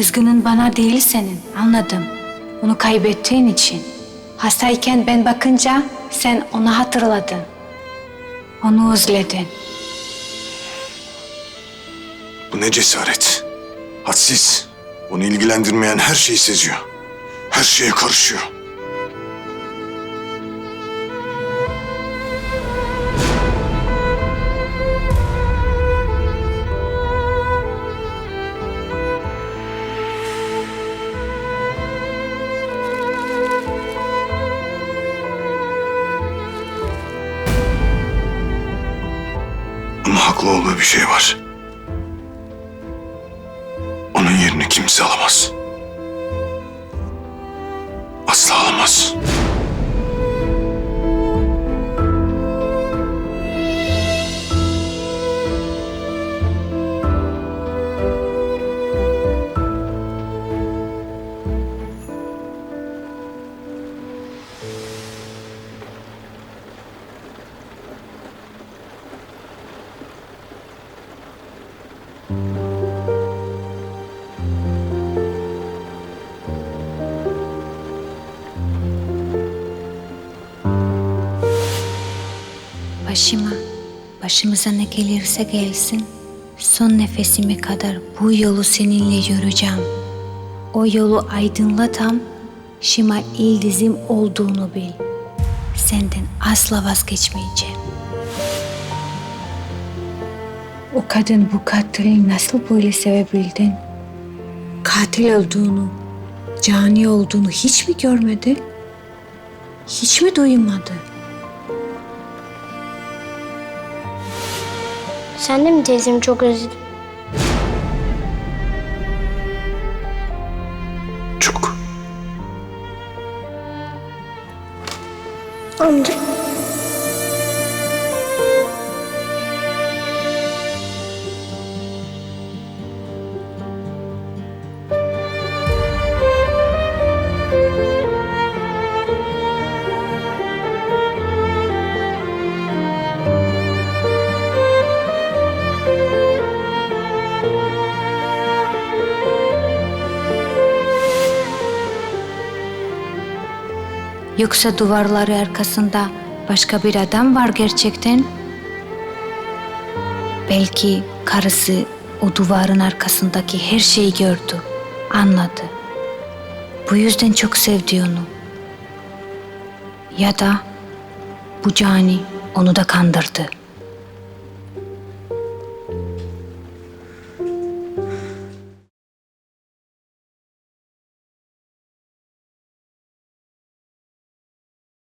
Kızgının bana değil senin. Anladım. Onu kaybettiğin için. Hastayken ben bakınca sen onu hatırladın. Onu özledin. Bu ne cesaret? Hadsiz. Onu ilgilendirmeyen her şeyi seziyor. Her şeye karışıyor. Haklı olduğu bir şey var. Onun yerini kimse alamaz. Asla alamaz. Başıma, başımıza ne gelirse gelsin, son nefesime kadar bu yolu seninle yürüyeceğim. O yolu aydınlatam, Şima İldizim olduğunu bil. Senden asla vazgeçmeyeceğim. O kadın bu katili nasıl böyle sevebildin? Katil olduğunu, cani olduğunu hiç mi görmedi? Hiç mi duymadı? Sen de mi teyzemi çok özledin? Çok. Amca. Yoksa duvarları arkasında başka bir adam var gerçekten? Belki karısı o duvarın arkasındaki her şeyi gördü, anladı. Bu yüzden çok sevdi onu. Ya da bu cani onu da kandırdı.